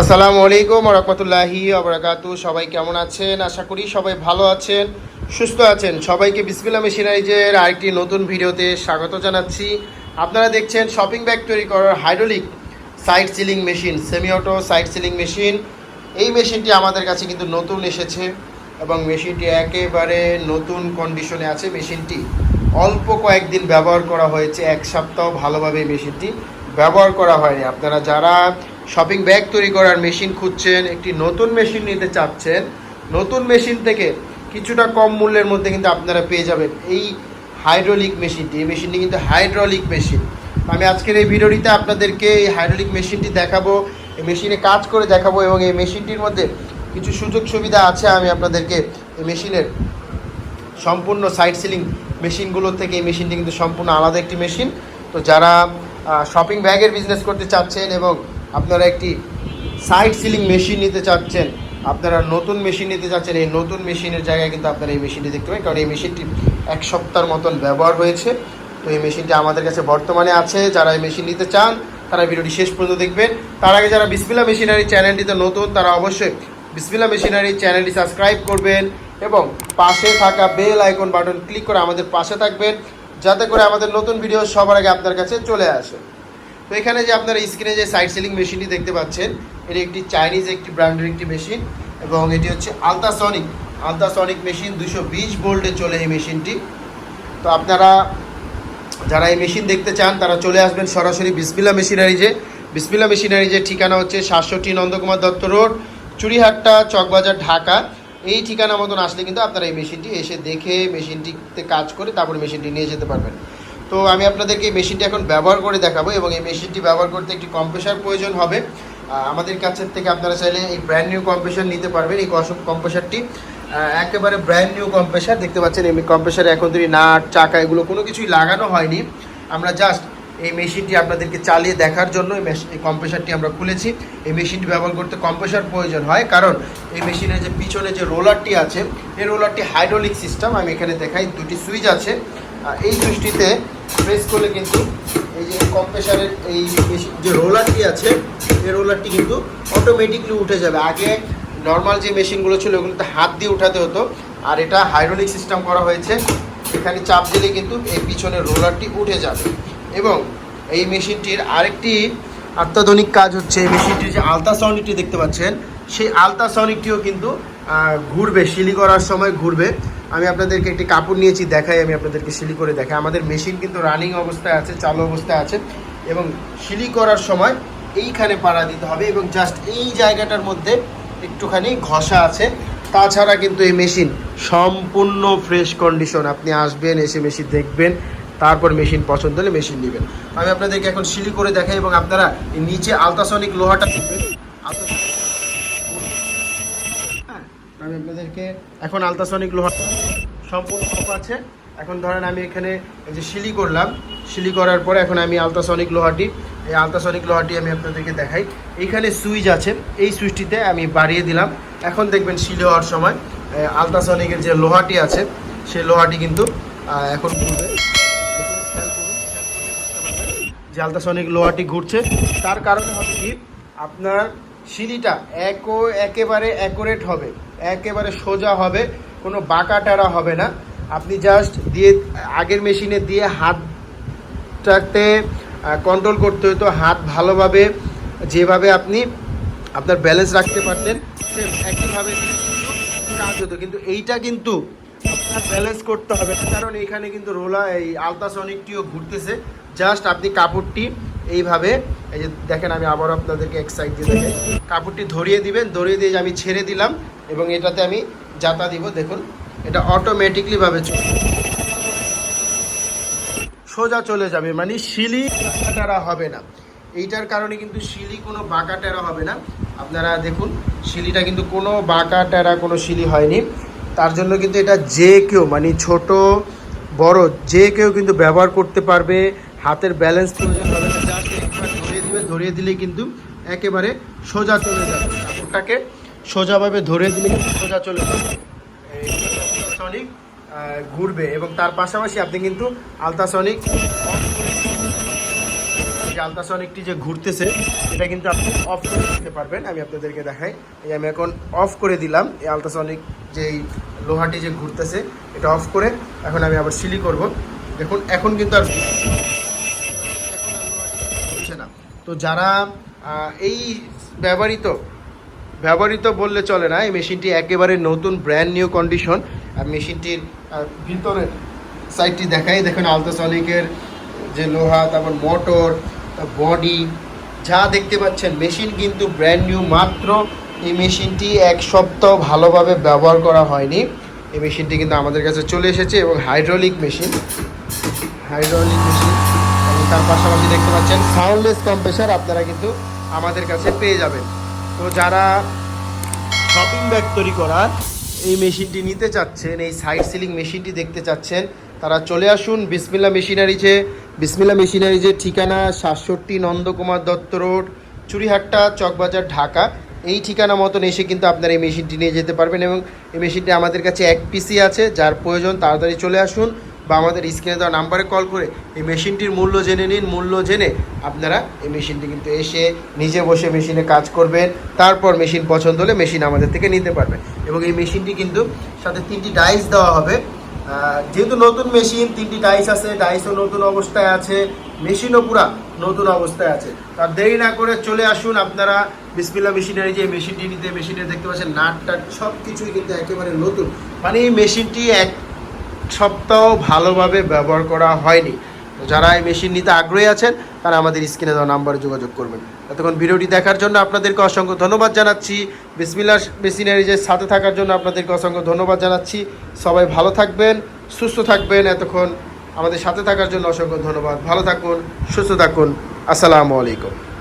আসসালামু আলাইকুম রহমতুল্লাহি আবরাকাতু সবাই কেমন আছেন? আশা করি সবাই ভালো আছেন, সুস্থ আছেন। সবাইকে বিসমিল্লা মেশিনারিজের আরেকটি নতুন ভিডিওতে স্বাগত জানাচ্ছি। আপনারা দেখছেন শপিং ব্যাগ তৈরি করার hydraulic side sealing machine semi auto side sealing machine এই মেশিনটি আমাদের কাছে কিন্তু নতুন এসেছে এবং মেশিনটি একেবারে নতুন কন্ডিশনে আছে। মেশিনটি অল্প কয়েকদিন ব্যবহার করা হয়েছে, এক সপ্তাহ ভালোভাবে মেশিনটি ব্যবহার করা হয়নি। আপনারা যারা শপিং ব্যাগ তৈরি করার মেশিন খুঁজছেন, একটি নতুন মেশিন নিতে চাচ্ছেন। নতুন মেশিন থেকে কিছুটা কম মূল্যের মধ্যে কিন্তু আপনারা পেয়ে যাবেন এই হাইড্রোলিক মেশিনটি। এই মেশিনটি কিন্তু হাইড্রোলিক মেশিন। আমি আজকের এই ভিডিওটিতে আপনাদেরকে এই হাইড্রোলিক মেশিনটি দেখাবো, এই মেশিনে কাজ করে দেখাবো এবং এই মেশিনটির মধ্যে কিছু সুযোগ সুবিধা আছে। আমি আপনাদেরকে এই মেশিনের সম্পূর্ণ সাইড সিলিং মেশিনগুলো থেকে এই মেশিনটি কিন্তু সম্পূর্ণ আলাদা একটি মেশিন। তো যারা শপিং ব্যাগের বিজনেস করতে চাচ্ছেন এবং আপনারা একটি সাইড সিলিং মেশিন নিতে চাচ্ছেন, আপনারা নতুন মেশিন নিতে চাচ্ছেন, এই নতুন মেশিনের জায়গায় কিন্তু আপনারা এই মেশিনটি দেখতে পাবেন কারণ এই মেশিনটি এক সপ্তাহের মতন ব্যবহার হয়েছে। তো এই মেশিনটি আমাদের কাছে বর্তমানে আছে, যারা এই মেশিন নিতে চান, তারা ভিডিওটি শেষ পর্যন্ত দেখবেন। তার আগে যারা বিসমিলা মেশিনারি চ্যানেলটিতে নতুন, তারা অবশ্যই বিসমিলা মেশিনারি চ্যানেলটি সাবস্ক্রাইব করবেন এবং পাশে থাকা বেল আইকন বাটন ক্লিক করে আমাদের পাশে থাকবেন, যাতে করে আমাদের নতুন ভিডিও সবার আগে আপনার কাছে চলে আসে। তো এখানে যে আপনারা স্ক্রিনে যে সাইড সিলিং মেশিনটি দেখতে পাচ্ছেন, এটি একটি চাইনিজ একটি ব্র্যান্ডের একটি মেশিন এবং এটি হচ্ছে আলতাসনিক আলতাসনিক মেশিন দুশো বিশ ভোল্টে চলে এই মেশিনটি তো আপনারা যারা এই মেশিন দেখতে চান, তারা চলে আসবেন সরাসরি বিসমিল্লা মেশিনারিজে। বিসমিল্লা মেশিনারিজের ঠিকানা হচ্ছে সাতষট্টি নন্দকুমার দত্ত রোড চুরিহাট্টা চকবাজার, ঢাকা। এই ঠিকানা মতন আসলে কিন্তু আপনারা এই মেশিনটি এসে দেখে মেশিনটিতে কাজ করে তারপরে মেশিনটি নিয়ে যেতে পারবেন। তো আমি আপনাদেরকে এই মেশিনটি এখন ব্যবহার করে দেখাবো এবং এই মেশিনটি ব্যবহার করতে একটি কম্প্রেসার প্রয়োজন হবে। আমাদের কাছের থেকে আপনারা চাইলে এই ব্র্যান্ড নিউ কম্প্রেসার নিতে পারবেন, এই কম্প্রেসারটি একেবারে ব্র্যান্ড নিউ কম্প্রেসার দেখতে পাচ্ছেন এই কম্প্রেসারে এখন তৈরি নাট, চাকা, এগুলো কোনো কিছুই লাগানো হয়নি। আমরা জাস্ট এই মেশিনটি আপনাদেরকে চালিয়ে দেখার জন্য এই কম্প্রেসারটি আমরা খুলেছি। এই মেশিনটি ব্যবহার করতে কম্প্রেসার প্রয়োজন হয়, কারণ এই মেশিনের যে পিছনে যে রোলারটি আছে, এই রোলারটি হাইড্রোলিক সিস্টেম আমি এখানে দেখাই, দুটি সুইচ আছে। এই সুইচটিতে প্রেস করলে কিন্তু এই যে কম্প্রেসারের এই যে রোলারটি আছে, এই রোলারটি কিন্তু অটোমেটিকলি উঠে যাবে। আগে নর্মাল যে মেশিনগুলো ছিল ওগুলোতে হাত দিয়ে উঠাতে হতো। আর এটা হাইড্রোলিক সিস্টেম করা হয়েছে। এখানে চাপ দিলে কিন্তু এই পিছনের রোলারটি উঠে যাবে। এবং এই মেশিনটির আরেকটি অত্যাধুনিক কাজ হচ্ছে, এই মেশিনটির যে আলট্রাসাউন্ডটি দেখতে পাচ্ছেন, সেই আলট্রাসাউন্ডটিও কিন্তু ঘুরবে শিলি করার সময় ঘুরবে। আমি আপনাদেরকে একটি কাপড় নিয়েছি দেখাই আমি আপনাদেরকে শিলি করে দেখাই। আমাদের মেশিন কিন্তু রানিং অবস্থায় আছে চালু অবস্থায় আছে এবং শিলি করার সময় এইখানে পাড়া দিতে হবে এবং জাস্ট এই জায়গাটার মধ্যে একটুখানি ঘষা আছে। তাছাড়া কিন্তু এই মেশিন সম্পূর্ণ ফ্রেশ কন্ডিশন আপনি আসবেন এসে মেশিন দেখবেন তারপর মেশিন পছন্দ হলে মেশিন নেবেন। আমি আপনাদেরকে এখন সিলি করে দেখাই এবং আপনারা নিচে আলট্রাসনিক লোহাটা দেখবেন। হ্যাঁ, আমি আপনাদেরকে এখন আলট্রাসনিক লোহা সম্পূর্ণ আছে। এখন ধরেন আমি এখানে এই যে সিলি করলাম সিলি করার পরে এখন আমি আলট্রাসনিক লোহাটি, এই আলট্রাসনিক লোহাটি আমি আপনাদেরকে দেখাই। এইখানে সুইচ আছে, এই সুইচটিতে আমি বাড়িয়ে দিলাম। এখন দেখবেন সিলি হওয়ার সময় আলট্রাসনিকের যে লোহাটি আছে, সেই লোহাটি কিন্তু এখন ঘুরবে যে আলট্রাসনিক লোহাটি ঘুরছে, তার কারণে হবে কি, আপনার সিলিটা একো, একেবারে অ্যাকুরেট হবে। একেবারে সোজা হবে, কোনো বাঁকা টেরা হবে না। আপনি জাস্ট দিয়ে আগের মেশিনে দিয়ে হাতটাতে কন্ট্রোল করতে হতো, হাত ভালোভাবে যেভাবে আপনি আপনার ব্যালেন্স রাখতে পারতেন, same একইভাবে কাজ হতো। কিন্তু এইটা কিন্তু আপনার ব্যালেন্স করতে হবে কারণ এখানে কিন্তু রোলা এই আলট্রাসনিকটিও ঘুরতেছে। জাস্ট আপনি কাপড়টি এইভাবে, এই যে দেখেন আমি আবার আপনাদেরকে এক সাইড দিয়ে দেখাই কাপড়টি ধরিয়ে দিবেন, ধরিয়ে দিয়ে আমি ছেড়ে দিলাম এবং এটাতে আমি যাতা দিব, দেখুন, এটা অটোমেটিকলি ভাবে চলবে সোজা চলে যাবে মানে শিলি বাঁকাটারা হবে না। এইটার কারণে কিন্তু শিলি কোনো বাঁকা টেরা হবে না। আপনারা দেখুন, শিলিটা কিন্তু কোনো বাঁকা টেরা কোনো শিলি হয়নি। তার জন্য কিন্তু এটা যে কেউ মানে ছোট, বড়, যে কেউ কিন্তু ব্যবহার করতে পারবে। হাতের ব্যালেন্স প্রয়োজন ধরিয়ে ধরিয়ে দিলে কিন্তু একেবারে সোজা চলে যাবে। কাপড়টাকে সোজাভাবে ধরে দিলে সোজা চলে যাবে। আলট্রাসনিক ঘুরবে এবং তার পাশাপাশি আপনি কিন্তু আলট্রাসনিক যে আলট্রাসনিকটি যে ঘুরতেছে, এটা কিন্তু আপনি অফ করে দিতে পারবেন। আমি আপনাদেরকে দেখাই। এই আমি এখন অফ করে দিলাম। এই আলট্রাসনিক যে লোহাটি যে ঘুরতেছে, এটা অফ করে এখন আমি আবার সিলি করব। দেখুন, এখন কিন্তু আর না। তো যারা এই ব্যবহৃত ব্যবহৃত বললে চলে না এই মেশিনটি একেবারে নতুন ব্র্যান্ড নিউ কন্ডিশন আর মেশিনটির আহ, ভিতরের সাইডটি দেখাই দেখুন আলট্রাসনিকের যে লোহা তারপর মোটর বডি যা দেখতে পাচ্ছেন মেশিন কিন্তু ব্র্যান্ড নিউ মাত্র। এই মেশিনটি এক সপ্তাহ ভালোভাবে ব্যবহার করা হয়নি। এই মেশিনটি কিন্তু আমাদের কাছে চলে এসেছে এবং হাইড্রোলিক মেশিন হাইড্রোলিক মেশিন এবং তার পাশাপাশি দেখতে পাচ্ছেন সাউন্ডলেস কম্প্রেসার আপনারা কিন্তু আমাদের কাছে পেয়ে যাবেন। তো যারা শপিং ব্যাগ তৈরি করার, এই মেশিনটি নিতে চাচ্ছেন, এই সাইড সিলিং মেশিনটি দেখতে চাচ্ছেন, তারা চলে আসুন বিসমিল্লা মেশিনারিজে বিসমিল্লা মেশিনারিজে ঠিকানা সাতষট্টি নন্দকুমার দত্ত রোড চুরিহাট্টা চকবাজার, ঢাকা। এই ঠিকানা মতন এসে কিন্তু আপনারা এই মেশিনটি নিয়ে যেতে পারবেন এবং এই মেশিনটি আমাদের কাছে এক পিসি আছে, যার প্রয়োজন তাড়াতাড়ি চলে আসুন। বা আমাদের স্ক্রিনে দেওয়া নাম্বারে কল করে এই মেশিনটির মূল্য জেনে নিন, মূল্য জেনে আপনারা এই মেশিনটি কিন্তু এসে নিজে বসে মেশিনে কাজ করবেন। তারপর মেশিন পছন্দ হলে মেশিন আমাদের থেকে নিতে পারবেন। এবং এই মেশিনটি কিন্তু সাথে তিনটি ডাইস দেওয়া হবে। যেহেতু নতুন মেশিন, তিনটি ডাইস আছে, ডাইসও নতুন অবস্থায় আছে, মেশিনও পুরা নতুন অবস্থায় আছে। তার দেরি না করে চলে আসুন আপনারা। বিসমিল্লা মেশিনারি যে মেশিনটি নিতে, মেশিনে দেখতে পাচ্ছেন নাট টাট সব কিছুই কিন্তু একেবারে নতুন। মানে এই মেশিনটি এক সপ্তাহ ভালোভাবে ব্যবহার করা হয়নি। তো যারা এই মেশিন নিতে আগ্রহী আছেন, তারা আমাদের স্ক্রিনে দেওয়া নাম্বারে যোগাযোগ করবেন। এতক্ষণ ভিডিওটি দেখার জন্য আপনাদেরকে অসংখ্য ধন্যবাদ জানাচ্ছি। বিসমিল্লা মেশিনারিজের সাথে থাকার জন্য আপনাদেরকে অসংখ্য ধন্যবাদ জানাচ্ছি। সবাই ভালো থাকবেন, সুস্থ থাকবেন। এতক্ষণ আমাদের সাথে থাকার জন্য অসংখ্য ধন্যবাদ। ভালো থাকুন, সুস্থ থাকুন। আসসালামু আলাইকুম।